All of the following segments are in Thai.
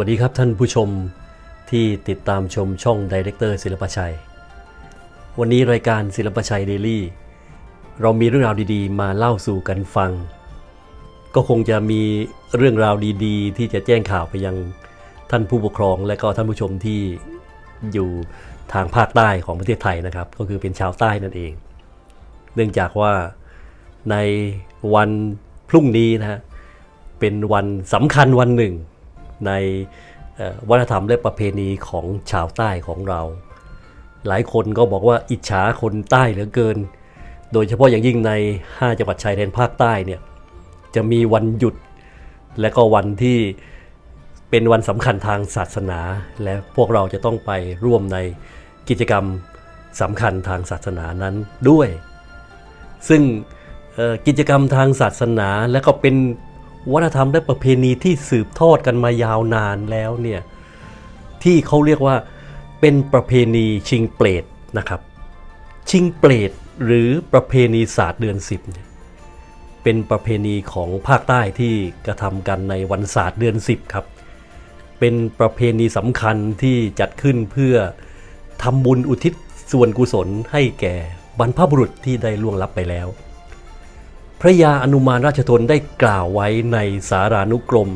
สวัสดีครับท่านผู้ชมที่ติดตามชมช่องดีเรคเตอร์ศิลปชัย วันนี้รายการศิลปชัยเดลี่ เรามีเรื่องราวดีๆ มาเล่าสู่กันฟัง ก็คงจะมีเรื่องราวดีๆ ที่จะแจ้งข่าวไปยังท่านผู้ปกครองและก็ท่านผู้ชมที่อยู่ทางภาคใต้ของประเทศไทยนะครับ ก็คือเป็นชาวใต้นั่นเอง เนื่องจากว่าในวันพรุ่งนี้นะฮะเป็นวันสำคัญวันหนึ่ง ในวัฒนธรรมและประเพณีของชาวใต้ของเรา หลายคนก็บอกว่าอิจฉาคนใต้เหลือเกิน โดยเฉพาะอย่างยิ่งใน 5 จังหวัดชายแดนภาคใต้เนี่ยจะมีวันหยุด และก็วันที่เป็นวันสำคัญทางศาสนา และพวกเราจะต้องไปร่วมในกิจกรรมสำคัญทางศาสนานั้นด้วย ซึ่งกิจกรรมทางศาสนาและก็เป็น วัฒนธรรมและประเพณีที่สืบทอดกันมายาวนานแล้วเนี่ยที่เขาเรียกว่าเป็นประเพณีชิงเปรตนะครับ ชิงเปรตหรือประเพณีศาสตร์เดือนสิบเนี่ยเป็นประเพณีของภาคใต้ที่กระทำกันในวันศาสตร์เดือนสิบครับ เป็นประเพณีสำคัญที่จัดขึ้นเพื่อทำบุญอุทิศส่วนกุศลให้แก่บรรพบุรุษที่ได้ล่วงลับไปแล้ว พระยาอนุมานราชทนได้กล่าวไว้ในสารานุกรม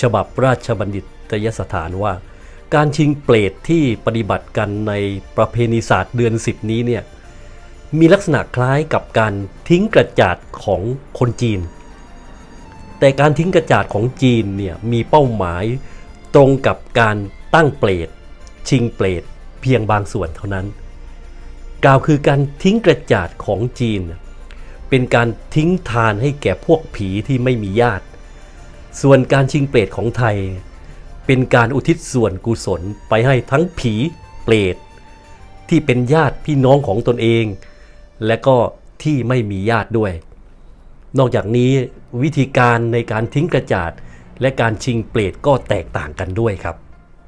ฉบับราชบัณฑิตยสถานว่า การชิงเปรตที่ปฏิบัติกันในประเพณีศาสตร์เดือนสิบนี้เนี่ยมีลักษณะคล้ายกับการทิ้งกระจาดของคนจีน แต่การทิ้งกระจาดของจีนเนี่ยมีเป้าหมายตรงกับการตั้งเปรตชิงเปรตเพียงบางส่วนเท่านั้น กล่าวคือการทิ้งกระจาดของจีน เป็นการทิ้งทานให้แก่พวกผีที่ไม่มีญาติ ส่วนการชิงเปรตของไทย เป็นการอุทิศส่วนกุศลไปให้ทั้งผีเปรตที่เป็นญาติพี่น้องของตนเอง และก็ที่ไม่มีญาติด้วย นอกจากนี้วิธีการในการทิ้งกระจาดและการชิงเปรตก็แตกต่างกันด้วยครับ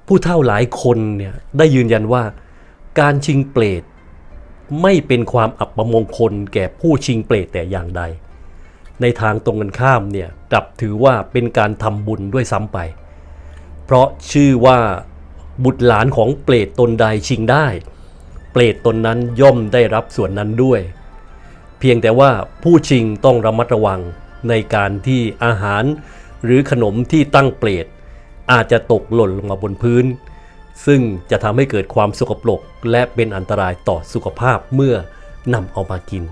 ผู้เฒ่าหลายคนเนี่ยได้ยืนยันว่า การชิงเปรต ไม่เป็นความอับประมงคลแก่ผู้ชิงเปรตแต่อย่างใด ในทางตรงกันข้ามเนี่ยกลับถือว่าเป็นการทำบุญด้วยซ้ำไป เพราะชื่อว่าบุตรหลานของเปรตตนใดชิงได้ เปรตตนนั้นย่อมได้รับส่วนนั้นด้วย เพียงแต่ว่าผู้ชิงต้องระมัดระวังในการที่อาหารหรือขนมที่ตั้งเปรตอาจจะตกหล่นลงมาบนพื้น ซึ่งจะทำให้เกิดความสกปรกและเป็นอันตรายต่อสุขภาพเมื่อนำเอามากิน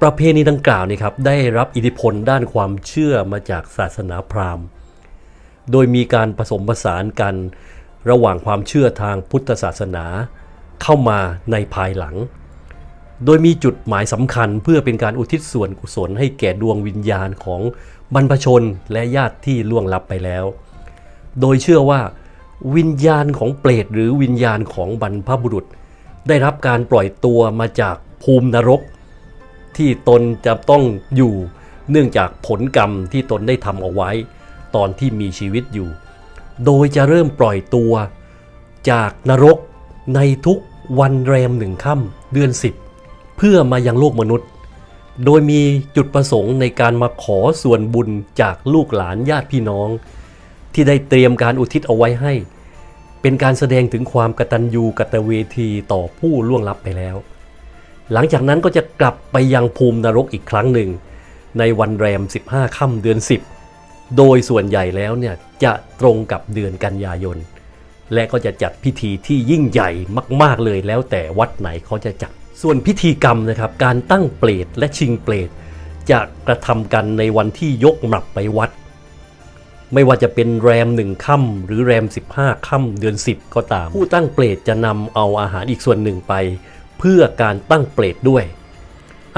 ประเพณีดังกล่าวนี่ครับได้รับอิทธิพลด้านความเชื่อมาจากศาสนาพราหมณ์ โดยมีการผสมผสานกันระหว่างความเชื่อทางพุทธศาสนาเข้ามาในภายหลัง โดยมีจุดหมายสำคัญเพื่อเป็นการอุทิศส่วนกุศลให้แก่ดวงวิญญาณของบรรพชนและญาติที่ล่วงลับไปแล้ว โดยเชื่อว่า วิญญาณของเปรตหรือวิญญาณของบรรพบุรุษ ได้รับการปล่อยตัวมาจากภูมินรก ที่ตนจะต้องอยู่เนื่องจากผลกรรมที่ตนได้ทำเอาไว้ ตอนที่มีชีวิตอยู่ โดยจะเริ่มปล่อยตัวจากนรกในทุกวันแรมหนึ่งค่ำเดือนสิบเพื่อมายังโลกมนุษย์ โดยมีจุดประสงค์ในการมาขอส่วนบุญจากลูกหลานญาติพี่น้อง ที่ได้เตรียมการอุทิศเอาไว้ให้ เป็นการแสดงถึงความกตัญญูกตเวทีต่อผู้ล่วงลับไปแล้ว หลังจากนั้นก็จะกลับไปยังภูมินรกอีกครั้งหนึ่ง ในวันแรม 15 ค่ำเดือน 10 โดยส่วนใหญ่แล้วเนี่ยจะตรงกับเดือนกันยายน และก็จะจัดพิธีที่ยิ่งใหญ่มากๆเลยแล้วแต่วัดไหนเขาจะจัด ส่วนพิธีกรรมนะครับการตั้งเปรตและชิงเปรตจะกระทำกันในวันที่ยกหมับไปวัด ไม่ว่าจะเป็นแรมหนึ่งค่ำหรือแรม 15 ค่ำเดือน 10 ก็ตาม ผู้ตั้งเปรตจะนำเอาอาหารอีกส่วนหนึ่งไป เพื่อการตั้งเปรตด้วย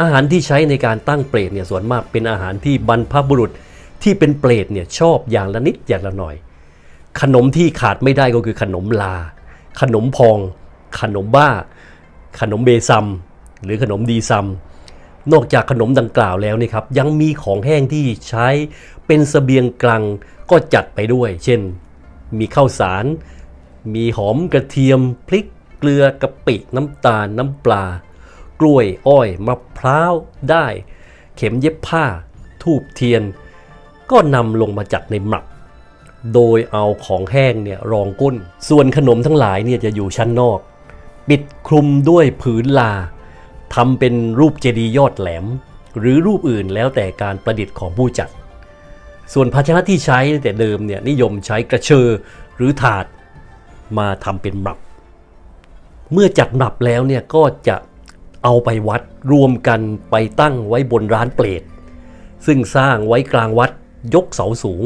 อาหารที่ใช้ในการตั้งเปรตเนี่ยส่วนมากเป็นอาหารที่บรรพบุรุษที่เป็นเปรตเนี่ยชอบอย่างละนิดอย่างละหน่อย ขนมที่ขาดไม่ได้ก็คือขนมลา ขนมพอง ขนมบ้า ขนมเบซัม หรือขนมดีซัม นอกจากขนมดังกล่าวแล้วนี่ครับยังมีของแห้งที่ใช้เป็นเสบียงกลางก็จัดไปด้วย เช่น มีข้าวสาร มีหอมกระเทียมพริกเกลือกะปิน้ำตาลน้ำปลา กล้วยอ้อยมะพร้าวได้ เข็มเย็บผ้า ทูบเทียน ก็นำลงมาจัดในหมัก โดยเอาของแห้งเนี่ยรองก้น ส่วนขนมทั้งหลายเนี่ยจะอยู่ชั้นนอก ปิดคลุมด้วยผืนลา ทำเป็นรูปเจดีย์ยอดแหลม หรือรูปอื่นแล้วแต่การประดิษฐ์ของผู้จัด ส่วนภาชนะที่ใช้แต่เดิมเนี่ยนิยมใช้กระเชอหรือถาดมาทำเป็นหมับ เมื่อจัดหมับแล้วเนี่ยก็จะเอาไปวัดรวมกันไปตั้งไว้บนร้านเปลดซึ่งสร้างไว้กลางวัดยกเสาสูง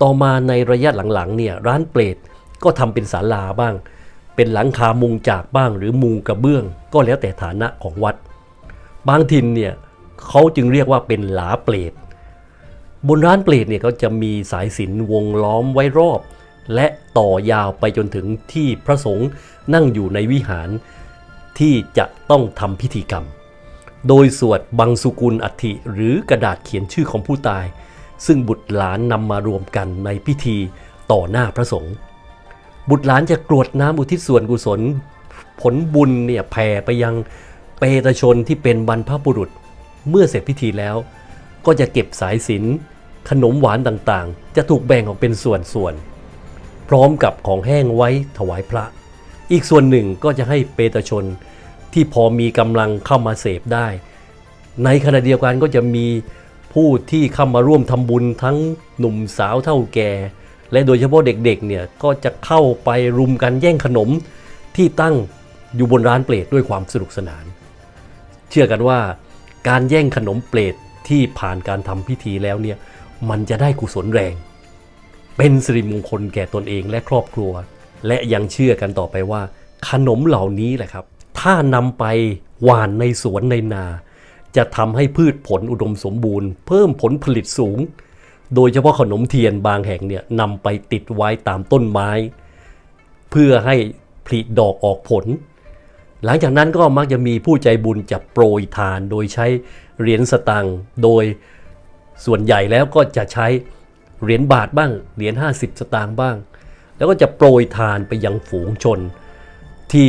ต่อมาในระยะหลังๆเนี่ยร้านเปลดก็ทำเป็นศาลาบ้าง เป็นหลังคามุงจากบ้างหรือมุงกระเบื้อง ก็แล้วแต่ฐานะของวัด บางถิ่นเนี่ยเขาจึงเรียกว่าเป็นหลาเปลดบนร้านเปลดเนี่ยก็จะมีสายสินวงล้อมไว้รอบ และต่อยาวไปจนถึงที่พระสงฆ์นั่งอยู่ในวิหารที่จะต้องทำพิธีกรรม โดยสวดบังสุกุลอัฐิหรือกระดาษเขียนชื่อของผู้ตาย ซึ่งบุตรหลานนำมารวมกันในพิธีต่อหน้าพระสงฆ์ บุตรหลานจะกรวดน้ำอุทิศส่วนกุศล ผลบุญเนี่ยแผ่ไปยังเปตชนที่เป็นบรรพบุรุษ เมื่อเสร็จพิธีแล้ว ก็จะเก็บสายสินขนมหวานต่างๆ จะถูกแบ่งออกเป็นส่วนๆ พร้อมกับของแห้งไว้ถวายพระ อีกส่วนหนึ่งก็จะให้เปตชนที่พอมีกำลังเข้ามาเสพได้ ในขณะเดียวกันก็จะมีผู้ที่เข้ามาร่วมทำบุญทั้งหนุ่มสาวเท่าแก่ และโดยเฉพาะเด็กๆเนี่ยก็จะเข้าไปรุมกันแย่งขนมที่ตั้งอยู่บนร้านเปรตด้วยความสนุกสนาน เชื่อกันว่าการแย่งขนมเปรตที่ผ่านการทำพิธีแล้วเนี่ยมันจะได้กุศลแรง เป็นสิริมงคลแก่ตนเองและครอบครัว และยังเชื่อกันต่อไปว่า ขนมเหล่านี้แหละครับ ถ้านำไปหว่านในสวนในนา จะทำให้พืชผลอุดมสมบูรณ์ เพิ่มผลผลิตสูง โดยเฉพาะขนมเทียนบางแห่งเนี่ยนำไปติดไว้ตามต้นไม้ เพื่อให้ผลิดอกออกผล หลังจากนั้นก็มักจะมีผู้ใจบุญจะโปรยทานโดยใช้เหรียญสตังค์โดยส่วนใหญ่แล้วก็จะใช้เหรียญบาทบ้างเหรียญ50 สตางค์บ้าง แล้วก็จะโปรยทานไปยังฝูงชน ที่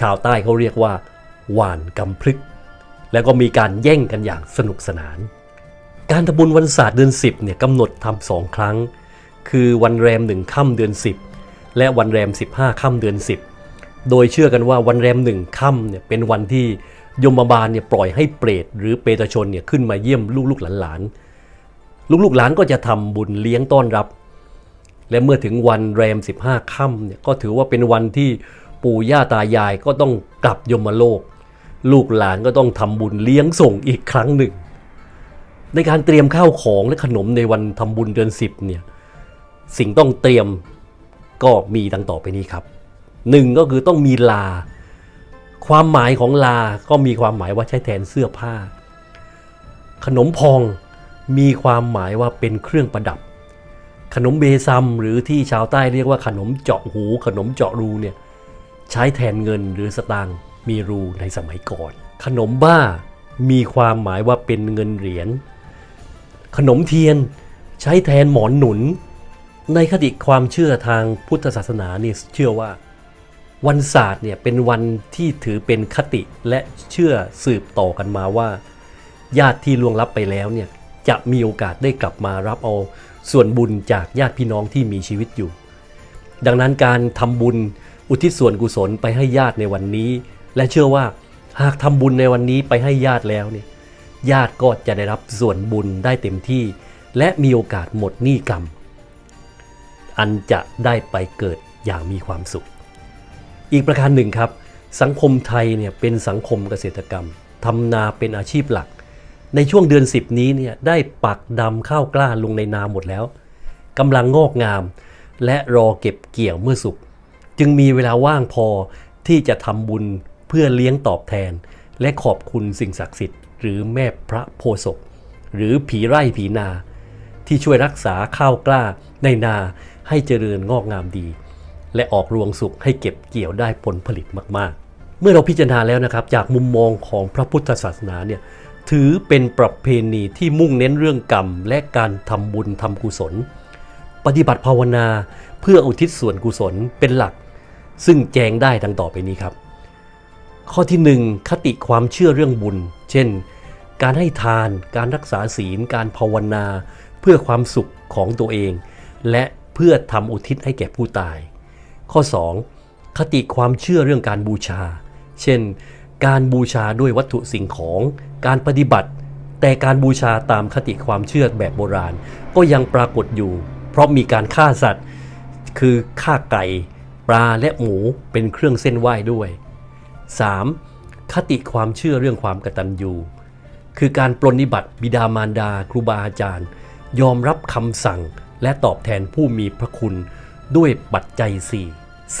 ชาวใต้เขาเรียกว่าหวานกำพลึก แล้วก็มีการแย่งกันอย่างสนุกสนาน การทำบุญวันศาสตร์เดือน 10เนี่ยกำหนดทำสองครั้ง คือวันแรมหนึ่งค่ำเดือน 10 และวันแรม 15ค่ำเดือน 10 โดยเชื่อกันว่าวันแรมหนึ่งค่ำเนี่ยเป็นวันที่ยมบาลเนี่ยปล่อยให้เปรตหรือเปตชนเนี่ยขึ้นมาเยี่ยมลูกๆหลานๆลูกๆหลานก็จะทำบุญเลี้ยงต้อนรับ และเมื่อถึงวันแรม 15ค่ำเนี่ยก็ถือว่าเป็นวันที่ปู่ย่าตายายก็ต้องกลับยมโลก ลูกหลานก็ต้องทำบุญเลี้ยงส่งอีกครั้งหนึ่ง ในการเตรียมข้าวของและขนมในวันทำบุญเดือน10เนี่ยสิ่งต้องเตรียมก็มีดังต่อไปนี้ครับหนึ่งก็คือต้องมีลา ความหมายของลาก็มีความหมายว่าใช้แทนเสื้อผ้า ขนมพองมีความหมายว่าเป็นเครื่องประดับ ขนมเบซัมหรือที่ชาวใต้เรียกว่าขนมเจาะหู ขนมเจาะรูเนี่ยใช้แทนเงินหรือสตางค์มีรูในสมัยก่อน ขนมบ้ามีความหมายว่าเป็นเงินเหรียญ ขนมเทียนใช้แทนหมอนหนุน ในคติความเชื่อทางพุทธศาสนาเนี่ยเชื่อว่า วันศาสตร์เนี่ยเป็นวันที่ถือเป็นคติและเชื่อสืบต่อกันมาว่า ญาติที่ล่วงลับไปแล้วเนี่ยจะมีโอกาสได้กลับมารับเอาส่วนบุญจากญาติพี่น้องที่มีชีวิตอยู่ ดังนั้นการทำบุญอุทิศส่วนกุศลไปให้ญาติในวันนี้ และเชื่อว่าหากทำบุญในวันนี้ไปให้ญาติแล้วเนี่ย ญาติก็จะได้รับส่วนบุญได้เต็มที่ และมีโอกาสหมดหนี้กรรม อันจะได้ไปเกิดอย่างมีความสุข อีกประการหนึ่งครับ สังคมไทยเนี่ยเป็นสังคมเกษตรกรรมทำนาเป็นอาชีพหลัก ในช่วงเดือน 10 นี้เนี่ยได้ปักดำข้าวกล้าลงในนาหมดแล้วกำลังงอกงาม และรอเก็บเกี่ยวเมื่อสุกจึงมีเวลาว่างพอที่จะทำบุญเพื่อเลี้ยงตอบแทน และขอบคุณสิ่งศักดิ์สิทธิ์ หรือแม่พระโพศพหรือผีไร่ผีนา ที่ช่วยรักษาข้าวกล้าในนาให้เจริญงอกงามดี และออกรวงสุกให้เก็บเกี่ยวได้ผลผลิตมาก ๆ เมื่อเราพิจารณาแล้วนะครับ จากมุมมองของพระพุทธศาสนาเนี่ยถือเป็นประเพณีที่มุ่งเน้นเรื่องกรรม และการทำบุญทำกุศล ปฏิบัติภาวนาเพื่ออุทิศส่วนกุศลเป็นหลัก ซึ่งแจงได้ดังต่อไปนี้ครับ ข้อที่หนึ่งคติความเชื่อเรื่องบุญ เช่น การให้ทาน การรักษาศีล การภาวนา เพื่อความสุขของตัวเอง และเพื่อทำอุทิศให้แก่ผู้ตาย ข้อ 2. คติความเชื่อเรื่องการบูชา เช่น การบูชาด้วยวัตถุสิ่งของ การปฏิบัติ แต่การบูชาตามคติความเชื่อแบบโบราณ ก็ยังปรากฏอยู่ เพราะมีการฆ่าสัตว์ คือฆ่าไก่ ปลาและหมูเป็นเครื่องเส้นไหว้ด้วย 3. คติความเชื่อเรื่องความกตัญญู คือการปรนนิบัติบิดามารดา ครูบาอาจารย์ ยอมรับคำสั่งและตอบแทนผู้มีพระคุณด้วยปัจจัย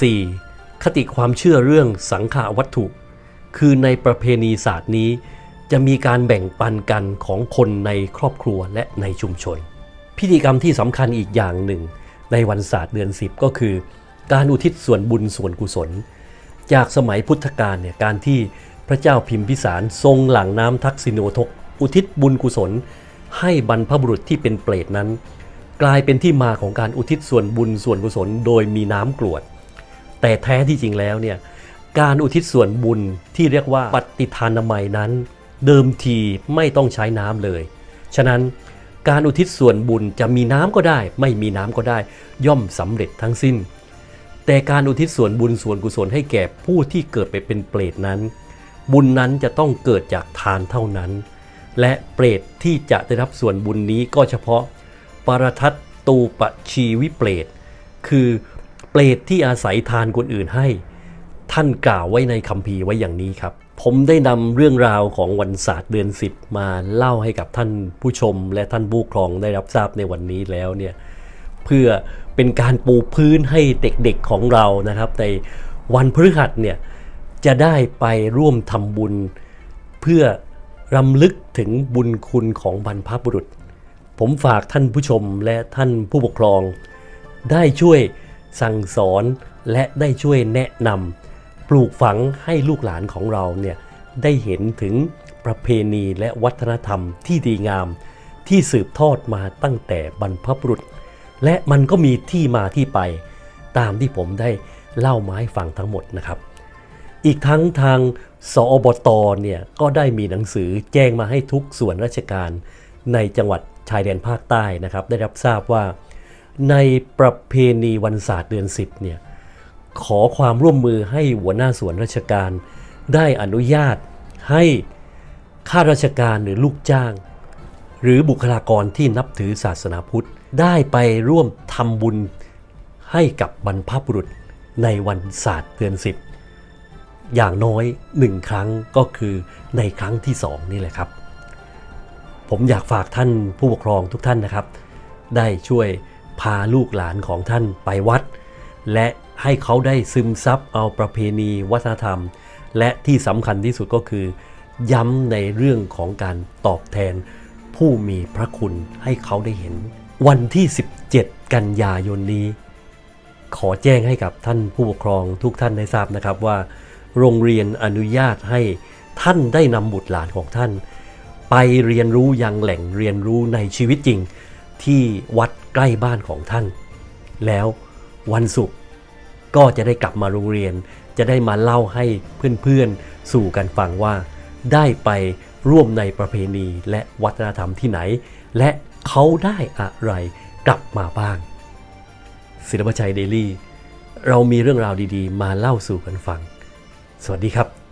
4 4. คติความเชื่อเรื่องสังขาวัตถุ คือในประเพณีศาสตร์นี้ จะมีการแบ่งปันกันของคนในครอบครัวและในชุมชน พิธีกรรมที่สำคัญอีกอย่างหนึ่ง ในวันศาสตร์เดือน 10 ก็คือ การอุทิศส่วนบุญส่วนกุศล จากสมัยพุทธกาลเนี่ยการที่ พระเจ้าพิมพิสารทรงหลั่งน้ำทักษิโนทก อุทิศบุญกุศล ให้บรรพบุรุษที่เป็นเปรตนั้น กลายเป็นที่มาของการอุทิศส่วนบุญส่วนกุศลโดยมีน้ำกรวด แต่แท้ที่จริงแล้วเนี่ยการอุทิศส่วนบุญที่เรียกว่าปฏิทานามัยนั้น เดิมทีไม่ต้องใช้น้ำเลย ฉะนั้นการอุทิศส่วนบุญจะมีน้ำก็ได้ ไม่มีน้ำก็ได้ ย่อมสำเร็จทั้งสิ้น แต่การอุทิศส่วนบุญส่วนกุศลให้แก่ผู้ที่เกิดไปเป็นเปรตนั้น บุญนั้นจะต้องเกิดจากทานเท่านั้น และเปรตที่จะได้รับส่วนบุญนี้ก็เฉพาะ ปรทัตตูปชีวิเปรต คือเปรตที่อาศัยทานคนอื่นให้ ท่านกล่าวไว้ในคัมภีร์ไว้อย่างนี้ครับ ผมได้นำเรื่องราวของวันศาสตร์เดือน 10 มาเล่าให้กับท่านผู้ชม และท่านผู้ครองได้รับทราบในวันนี้แล้วเนี่ยเพื่อเป็นการปูพื้นให้เด็กๆของเรานะครับในวันพฤหัสเนี่ย จะได้ไปร่วมทำบุญ เพื่อรำลึกถึงบุญคุณของบรรพบุรุษ ผมฝากท่านผู้ชมและท่านผู้ปกครอง ได้ช่วยสั่งสอนและได้ช่วยแนะนำปลูกฝังให้ลูกหลานของเราเนี่ยได้เห็นถึงประเพณีและวัฒนธรรมที่ดีงาม ที่สืบทอดมาตั้งแต่บรรพบุรุษ และมันก็มีที่มาที่ไป ตามที่ผมได้เล่ามาให้ฟังทั้งหมดนะครับ อีกทั้งทางสอบตเนี่ยก็ได้มีหนังสือแจ้งมาให้ทุกส่วนราชการ ในจังหวัดชายแดนภาคใต้นะครับ ได้รับทราบว่า ในประเพณีวันศาสตร์เดือน 10เนี่ยขอความร่วมมือให้หัวหน้าส่วนราชการ ได้อนุญาตให้ข้าราชการหรือลูกจ้าง หรือบุคลากรที่นับถือศาสนาพุทธ ได้ไปร่วมทำบุญให้กับบรรพบุรุษในวันศาสตร์เดือน 10 อย่างน้อยหนึ่งครั้งก็คือในครั้งที่สองนี่แหละครับ ผมอยากฝากท่านผู้ปกครองทุกท่านนะครับ ได้ช่วยพาลูกหลานของท่านไปวัด และให้เขาได้ซึมซับเอาประเพณีวัฒนธรรม และที่สำคัญที่สุดก็คือ ย้ำในเรื่องของการตอบแทน ผู้มีพระคุณให้เขาได้เห็น วันที่ 17 กันยายนนี้ ขอแจ้งให้กับท่านผู้ปกครองทุกท่านได้ทราบนะครับว่า โรงเรียนอนุญาตให้ท่านได้นำบุตรหลานของท่าน ไปเรียนรู้ยังแหล่งเรียนรู้ในชีวิตจริง ที่วัดใกล้บ้านของท่าน แล้ววันศุกร์ก็จะได้กลับมาโรงเรียน จะได้มาเล่าให้เพื่อนๆสู่กันฟังว่า ได้ไปร่วมในประเพณีและวัฒนธรรมที่ไหน และเขาได้อะไรกลับมาบ้าง ศิลปชัยเดลี่ เรามีเรื่องราวดีๆ มาเล่าสู่กันฟัง สวัสดีครับ